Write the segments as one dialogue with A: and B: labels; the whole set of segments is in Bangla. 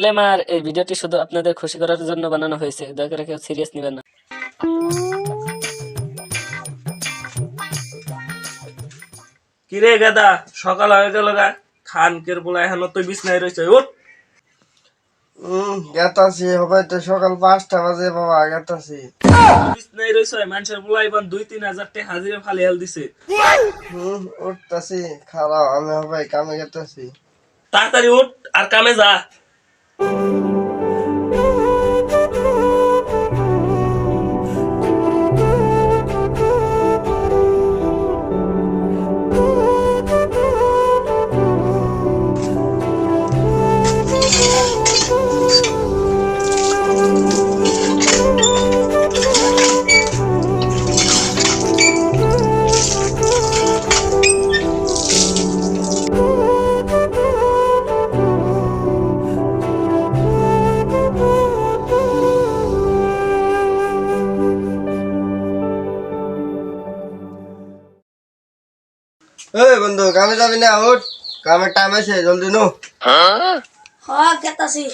A: ডিসক্লেমার এই ভিডিওটি শুধু আপনাদের খুশি করার জন্য বানানো হয়েছে। দয়া করে কেউ সিরিয়াস নেবেন না।
B: কিরে গাদা সকাল হয়ে গেল গা। খান কের বলা এখনও তুই বিছনায় রয়েছে উঠ।
C: গেতাছি হবে তো সকাল পাঁচটা বাজে বাবা গেতাছি।
B: বিছনায় রয়েছে মানুষের বলা এবার দুই তিন হাজার টাকা হাজিরে ফালি হেল দিছে।
C: হুম উঠতাছি খারাপ আমি হবে কামে গেতাছি।
B: তাড়াতাড়ি উঠ আর কামে যা। Thank you.
C: এই বন্ধু কামে যাবি না? উঠ। কামের টাইম আছে জলদি নো।
D: হ্যাঁ কেতাছি।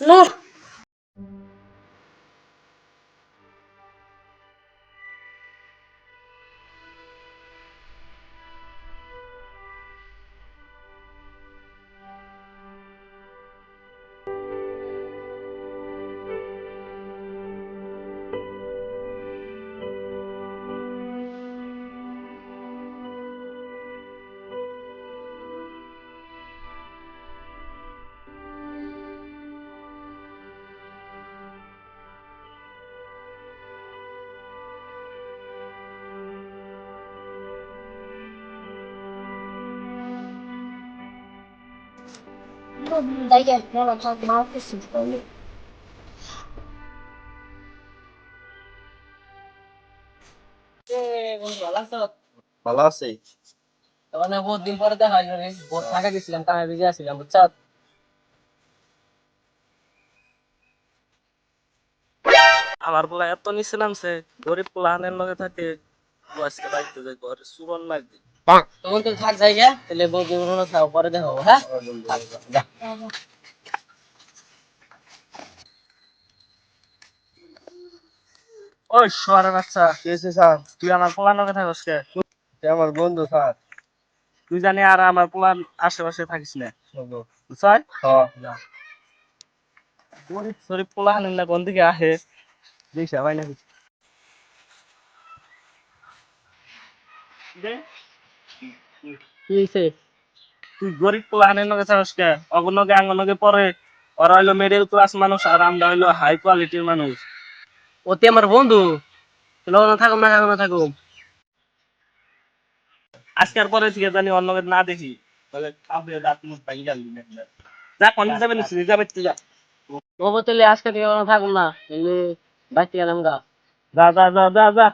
D: নো। কিছু করলি
C: ভালো
A: বহুত দিন পরে দেখা রে বহুত গেছিলাম বিজি আসছিলাম বুঝছ
B: আমার পোলা এত নিচে নামছে, গরিব পোলা আনের লগে থাকে আজকে বাড়িতে যাই ঘরে লাগবে।
A: তখন তো থাক জায়গা তাহলে বহুত দিন পরে দেখা হ্যাঁ?
B: ওই শোয়ারের বাচ্চা।
C: কি স্যার?
B: তুই আমার
C: বন্ধু স্যার।
B: তুই জানি আর আমার পোলার আশেপাশে থাকিস না। বুঝছাই?
C: হ্যাঁ।
B: পোলা হানেন না কোন দিকে আহে? দেখিস ভাই না
A: কি হয়েছে
B: তুই গরিব পোলা হানেন লগে থাকস কে? অগনগে আঙ্গনগে পরে ওরা হইল মিডল ক্লাস মানুষ আর আমরা হইল হাই কোয়ালিটির মানুষ।
A: ওতে আমার বন্ধু। তাহলে থাকুম না থাকুম না থাকুম।
B: আজকের পরে থেকে জানি অন্য না দেখি। তাহলে কাপড়ে দাঁত মুখ ভাঙি গেল যা কোন যাবে না তুই যা।
A: তাহলে আজকে থেকে থাকুম না। তাহলে বাইতে গেলাম গা।
B: যা যা যা যা যা।